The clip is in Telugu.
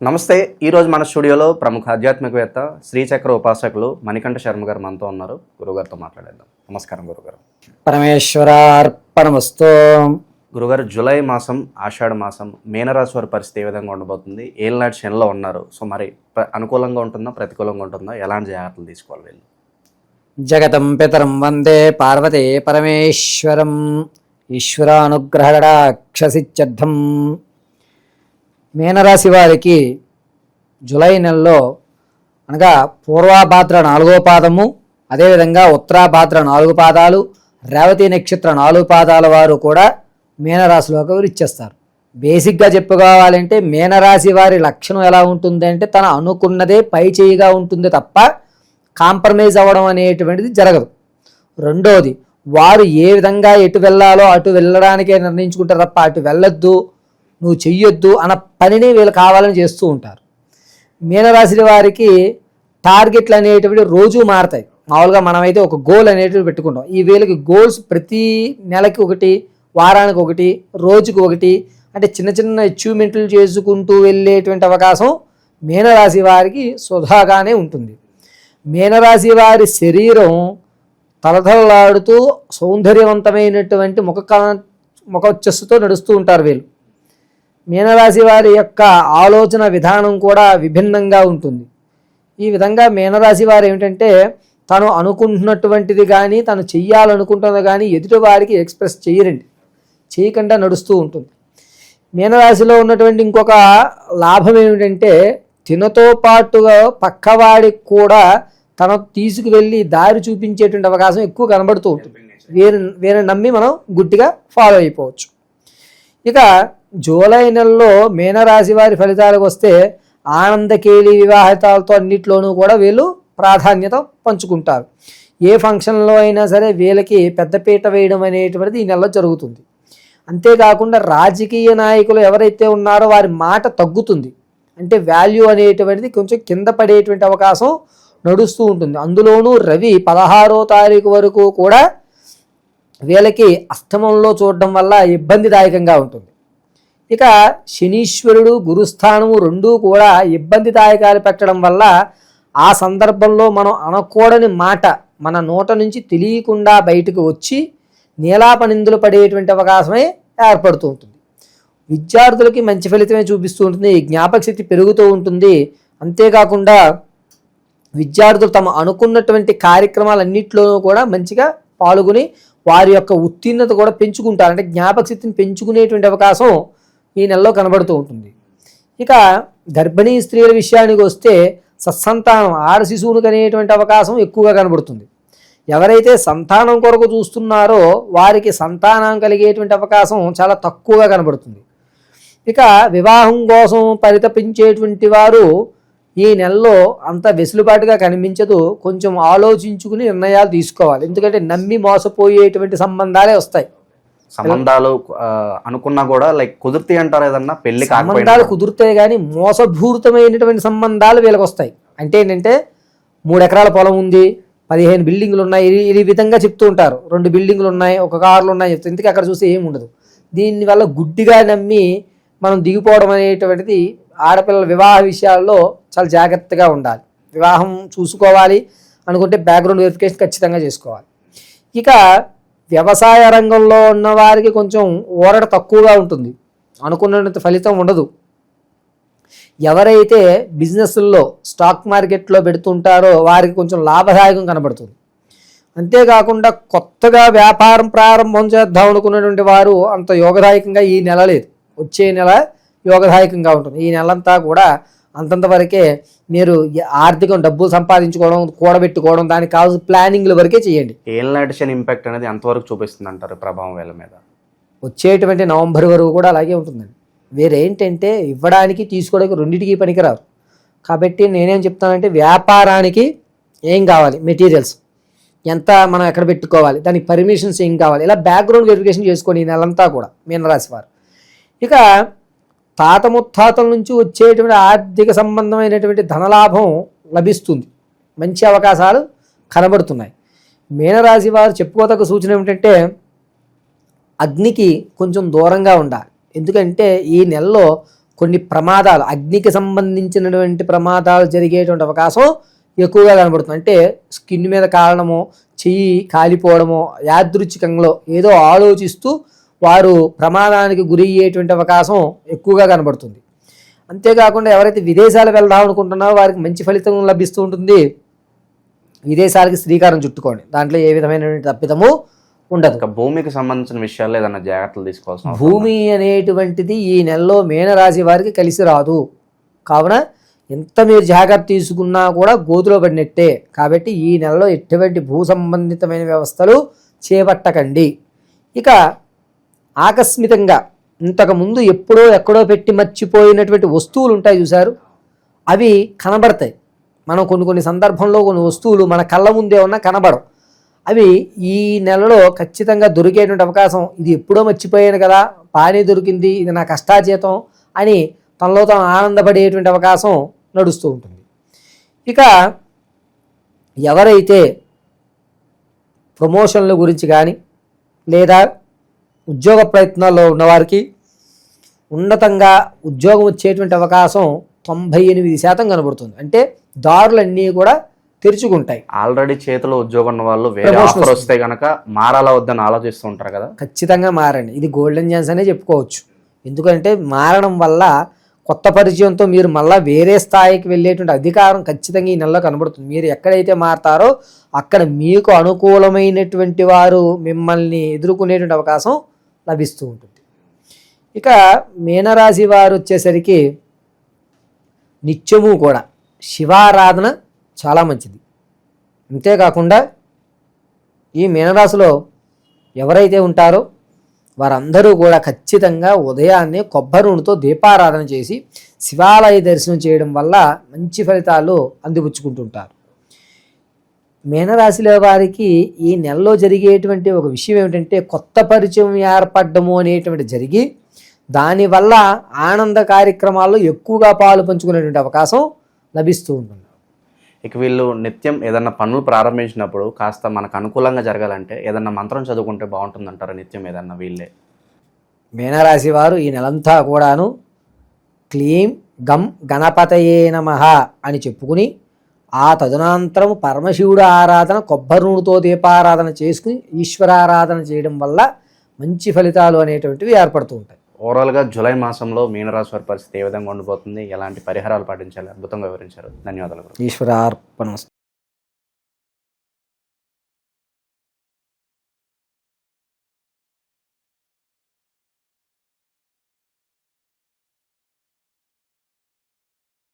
నమస్తే ఈరోజు మన స్టూడియోలో ప్రముఖ ఆధ్యాత్మికవేత్త శ్రీచక్ర ఉపాసకులు మణికంఠ శర్మ గారు మనతో ఉన్నారు. గురుగారితో మాట్లాడేద్దాం. నమస్కారం గురుగారు. పరమేశ్వరార్పణమస్తో. గురుగారు జూలై మాసం ఆషాఢ మాసం మీనరాశి వారి పరిస్థితి ఏ విధంగా ఉండబోతుంది? ఏళ్ళనాటి శనిలో ఉన్నారు. సో మరి అనుకూలంగా ఉంటుందా? ప్రతికూలంగా ఉంటుందా? ఎలాంటి జాగ్రత్తలు తీసుకోవాలి వీళ్ళు? జగతం పితరం వందే పార్వతే పరమేశ్వరం. ఈశ్వరానుగ్రహడాక్షసిత్యర్థం మీనరాశి వారికి జూలై నెలలో అనగా పూర్వాభాద్ర నాలుగో పాదము అదేవిధంగా ఉత్తరాభాద్ర నాలుగు పాదాలు రేవతి నక్షత్ర నాలుగు పాదాల వారు కూడా మీనరాశిలోకి ఇచ్చేస్తారు. బేసిక్గా చెప్పుకోవాలంటే మీనరాశి వారి లక్షణం ఎలా ఉంటుంది అంటే తన అనుకున్నదే పై చేయిగా ఉంటుంది తప్ప కాంప్రమైజ్ అవ్వడం అనేటువంటిది జరగదు. రెండోది వారు ఏ విధంగా ఎటు వెళ్ళాలో అటు వెళ్ళడానికే నిర్ణయించుకుంటారు తప్ప అటు వెళ్ళొద్దు. నువ్వు చెయ్యొద్దు అన్న పనిని వీళ్ళు కావాలని చేస్తూ ఉంటారు. మీనరాశి వారికి టార్గెట్లు అనేటివి రోజు మారతాయి. మామూలుగా మనమైతే ఒక గోల్ అనేటివి పెట్టుకుంటాం. ఈ వీళ్ళకి గోల్స్ ప్రతి నెలకి ఒకటి వారానికి ఒకటి రోజుకి ఒకటి అంటే చిన్న చిన్న అచీవ్మెంట్లు చేసుకుంటూ వెళ్ళేటువంటి అవకాశం మీనరాశి వారికి సుధాగానే ఉంటుంది. మీనరాశి వారి శరీరం తలతలలాడుతూ సౌందర్యవంతమైనటువంటి ముఖ ముఖచ్చస్సుతో నడుస్తూ ఉంటారు వీళ్ళు. మీనరాశి వారి యొక్క ఆలోచన విధానం కూడా విభిన్నంగా ఉంటుంది. ఈ విధంగా మీనరాశి వారు ఏమిటంటే తను అనుకుంటున్నటువంటిది కానీ తను చెయ్యాలనుకుంటున్నది కానీ ఎదుటి వారికి ఎక్స్ప్రెస్ చేయరండి. చేయకుండా నడుస్తూ ఉంటుంది. మీనరాశిలో ఉన్నటువంటి ఇంకొక లాభం ఏమిటంటే తినతో పాటుగా పక్కవాడికి కూడా తన తీసుకువెళ్ళి దారి చూపించేటువంటి అవకాశం ఎక్కువ కనబడుతూ ఉంటుంది. వీరి వీరిని నమ్మి మనం గుడ్డిగా ఫాలో అయిపోవచ్చు. ఇక జూలై నెలలో మీనరాశి వారి ఫలితాలకు వస్తే ఆనందకేలి వివాహితాలతో అన్నిట్లోనూ కూడా వీళ్ళు ప్రాధాన్యత పంచుకుంటారు. ఏ ఫంక్షన్లో అయినా సరే వీళ్ళకి పెద్దపీట వేయడం అనేటువంటిది ఈ నెలలో జరుగుతుంది. అంతేకాకుండా రాజకీయ నాయకులు ఎవరైతే ఉన్నారో వారి మాట తగ్గుతుంది. అంటే వాల్యూ అనేటువంటిది కొంచెం కింద పడేటువంటి అవకాశం నడుస్తూ ఉంటుంది. అందులోనూ రవి పదహారో తారీఖు వరకు కూడా వీళ్ళకి అష్టమంలో చూడడం వల్ల ఇబ్బందిదాయకంగా ఉంటుంది. ఇక శనీశ్వరుడు గురుస్థానము రెండూ కూడా ఇబ్బందిదాయకాలు పెట్టడం వల్ల ఆ సందర్భంలో మనం అనకూడని మాట మన నోట నుంచి తెలియకుండా బయటకు వచ్చి నీలాపనిందులు పడేటువంటి అవకాశమే ఏర్పడుతూ ఉంటుంది. విద్యార్థులకి మంచి ఫలితమే చూపిస్తూ ఉంటుంది. జ్ఞాపక శక్తి పెరుగుతూ ఉంటుంది. అంతేకాకుండా విద్యార్థులు తమ అనుకున్నటువంటి కార్యక్రమాలన్నింటిలోనూ కూడా మంచిగా పాల్గొని వారి యొక్క ఉత్తీర్ణత కూడా పెంచుకుంటారు. అంటే జ్ఞాపక శక్తిని పెంచుకునేటువంటి అవకాశం ఈ నెలలో కనబడుతూ ఉంటుంది. ఇక గర్భిణీ స్త్రీల విషయానికి వస్తే సత్సంతానం ఆడ శిశువును కనేటువంటి అవకాశం ఎక్కువగా కనబడుతుంది. ఎవరైతే సంతానం కొరకు చూస్తున్నారో వారికి సంతానం కలిగేటువంటి అవకాశం చాలా తక్కువగా కనబడుతుంది. ఇక వివాహం కోసం పరితపించేటువంటి వారు ఈ నెలలో అంత వెసులుబాటుగా కనిపించదు. కొంచెం ఆలోచించుకుని నిర్ణయాలు తీసుకోవాలి. ఎందుకంటే నమ్మి మోసపోయేటువంటి సంబంధాలే వస్తాయి. సంబంధాలు అనుకున్నా కూడా లైక్ కుదిరితే అంటారు ఏదన్నా? పెళ్ళి సంబంధాలు కుదిరితే కానీ మోసభూరితమైనటువంటి సంబంధాలు వీళ్ళకి వస్తాయి. అంటే ఏంటంటే మూడు ఎకరాల పొలం ఉంది పదిహేను బిల్డింగ్లు ఉన్నాయి ఈ విధంగా చెప్తూ ఉంటారు. రెండు బిల్డింగ్లు ఉన్నాయి ఒక కార్లు ఉన్నాయి చెప్తారు ఇంతకీ అక్కడ చూస్తే ఏమి ఉండదు. దీనివల్ల గుడ్డిగా నమ్మి మనం దిగిపోవడం అనేటువంటిది ఆడపిల్లల వివాహ విషయాల్లో చాలా జాగ్రత్తగా ఉండాలి. వివాహం చూసుకోవాలి అనుకుంటే బ్యాక్గ్రౌండ్ వెరిఫికేషన్ ఖచ్చితంగా చేసుకోవాలి. ఇక వ్యవసాయ రంగంలో ఉన్న వారికి కొంచెం ఊరట తక్కువగా ఉంటుంది. అనుకున్నంత ఫలితం ఉండదు. ఎవరైతే బిజినెస్ల్లో స్టాక్ మార్కెట్లో పెడుతుంటారో వారికి కొంచెం లాభదాయకం కనబడుతుంది. అంతేకాకుండా కొత్తగా వ్యాపారం ప్రారంభం చేద్దాం అనుకున్నటువంటి వారు అంత యోగదాయకంగా ఈ నెల లేదు. వచ్చే నెల యోగదాయకంగా ఉంటుంది. ఈ నెలంతా కూడా అంతంత వరకే మీరు ఆర్థికం డబ్బులు సంపాదించుకోవడం కూడబెట్టుకోవడం దానికి కావాల్సిన ప్లానింగ్ల వరకే చేయండి. ఏళ్ళనాటి శని ఇంపాక్ట్ అనేది ఎంతవరకు చూపిస్తుంది అంటారు ప్రభావం వీళ్ళ మీద? వచ్చేటువంటి నవంబర్ వరకు కూడా అలాగే ఉంటుందండి. వేరేంటంటే ఇవ్వడానికి తీసుకోవడానికి రెండింటికి పనికిరారు. కాబట్టి నేనేం చెప్తానంటే వ్యాపారానికి ఏం కావాలి? మెటీరియల్స్. ఎంత మనం ఎక్కడ పెట్టుకోవాలి? దానికి పర్మిషన్స్ ఏం కావాలి? ఇలా బ్యాక్గ్రౌండ్ వెరిఫికేషన్ చేసుకొని ఈ నెలంతా కూడా మీనరాశి వారు. ఇక తాత ముత్తాతల నుంచి వచ్చేటువంటి ఆర్థిక సంబంధమైనటువంటి ధనలాభం లభిస్తుంది. మంచి అవకాశాలు కనబడుతున్నాయి. మీనరాశి వారు చెప్పుకోదగ్గ సూచన ఏమిటంటే అగ్నికి కొంచెం దూరంగా ఉండాలి. ఎందుకంటే ఈ నెలలో కొన్ని ప్రమాదాలు అగ్నికి సంబంధించినటువంటి ప్రమాదాలు జరిగేటువంటి అవకాశం ఎక్కువగా కనబడుతుంది. అంటే స్కిన్ మీద కారణము చెయ్యి కాలిపోవడము యాదృచ్ఛికంలో ఏదో ఆలోచిస్తూ వారు ప్రమాదానికి గురి అయ్యేటువంటి అవకాశం ఎక్కువగా కనబడుతుంది. అంతేకాకుండా ఎవరైతే విదేశాలు వెళ్దాం అనుకుంటున్నారో వారికి మంచి ఫలితం లభిస్తూ ఉంటుంది. విదేశాలకి శ్రీకారం చుట్టుకోండి. దాంట్లో ఏ విధమైనటువంటి తప్పిదము ఉండదు. భూమికి సంబంధించిన విషయాల్లో ఏదైనా జాగ్రత్తలు తీసుకోవాల్సిన భూమి అనేటువంటిది ఈ నెలలో మీనరాశి వారికి కలిసి రాదు. కావున ఎంత మీరు జాగ్రత్త తీసుకున్నా కూడా గోతులో పడినట్టే. కాబట్టి ఈ నెలలో ఎటువంటి భూ సంబంధితమైన వ్యవస్థలు చేపట్టకండి. ఇక ఆకస్మితంగా ఇంతకుముందు ఎప్పుడో ఎక్కడో పెట్టి మర్చిపోయినటువంటి వస్తువులు ఉంటాయి చూశారు? అవి కనబడతాయి. మనం కొన్ని కొన్ని సందర్భంలో కొన్ని వస్తువులు మన కళ్ళ ముందే ఉన్నా కనబడవు. అవి ఈ నెలలో ఖచ్చితంగా దొరికేటువంటి అవకాశం. ఇది ఎప్పుడో మర్చిపోయాను కదా పానీ దొరికింది ఇది నా కష్టాచేతం అని తనలో తాను ఆనందపడేటువంటి అవకాశం నడుస్తూ ఉంటుంది. ఇక ఎవరైతే ప్రమోషన్ల గురించి కానీ లేదా ఉద్యోగ ప్రయత్నాల్లో ఉన్నవారికి ఉన్నతంగా ఉద్యోగం వచ్చేటువంటి అవకాశం తొంభై ఎనిమిది శాతం కనబడుతుంది. అంటే దారులన్నీ కూడా తెరుచుకుంటాయి. ఆల్రెడీ చేతిలో ఉద్యోగం ఉన్న వాళ్ళు వేరే ఆఫర్ వస్తే గనక మారాలా వద్దని ఆలోచిస్తూ ఉంటారు కదా? ఖచ్చితంగా మారండి. ఇది గోల్డెన్ ఛాన్స్ అనే చెప్పుకోవచ్చు. ఎందుకంటే మారడం వల్ల కొత్త పరిచయంతో మీరు మళ్ళీ వేరే స్థాయికి వెళ్ళేటువంటి అధికారం ఖచ్చితంగా ఈ నెలలో కనబడుతుంది. మీరు ఎక్కడైతే మారతారో అక్కడ మీకు అనుకూలమైనటువంటి వారు మిమ్మల్ని ఎదుర్కొనేటువంటి అవకాశం లభిస్తూ ఉంటుంది. ఇక మీనరాశి వారు వచ్చేసరికి నిత్యము కూడా శివారాధన చాలా మంచిది. అంతేకాకుండా ఈ మీనరాశిలో ఎవరైతే ఉంటారో వారందరూ కూడా ఖచ్చితంగా ఉదయాన్నే కొబ్బరునితో దీపారాధన చేసి శివాలయ దర్శనం చేయడం వల్ల మంచి ఫలితాలు అందిపుచ్చుకుంటుంటారు. మీనరాశిలో వారికి ఈ నెలలో జరిగేటువంటి ఒక విషయం ఏమిటంటే కొత్త పరిచయం ఏర్పడము అనేటువంటి జరిగి దానివల్ల ఆనంద కార్యక్రమాల్లో ఎక్కువగా పాలు పంచుకునేటువంటి అవకాశం లభిస్తూ ఉంటుంది. ఇక వీళ్ళు నిత్యం ఏదన్నా పనులు ప్రారంభించినప్పుడు కాస్త మనకు అనుకూలంగా జరగాలంటే ఏదన్నా మంత్రం చదువుకుంటే బాగుంటుందంటారా నిత్యం ఏదన్నా వీళ్ళే? మీనరాశి వారు ఈ నెలంతా కూడాను క్లీం గం గణపతయే నమ అని చెప్పుకుని ఆ తదనంతరం పరమశివుడు ఆరాధన కొబ్బరి నూనెతో దీపారాధన చేసుకుని ఈశ్వరారాధన చేయడం వల్ల మంచి ఫలితాలు అనేటువంటివి ఏర్పడుతూ ఉంటాయి. ఓవరాల్గా జూలై మాసంలో మీనరాశి వారి పరిస్థితి ఏ విధంగా ఉండిపోతుంది? ఎలాంటి పరిహారాలు పాటించాలి? అద్భుతంగా వివరించారు. ధన్యవాదాలు గురు. ఈశ్వరార్పణ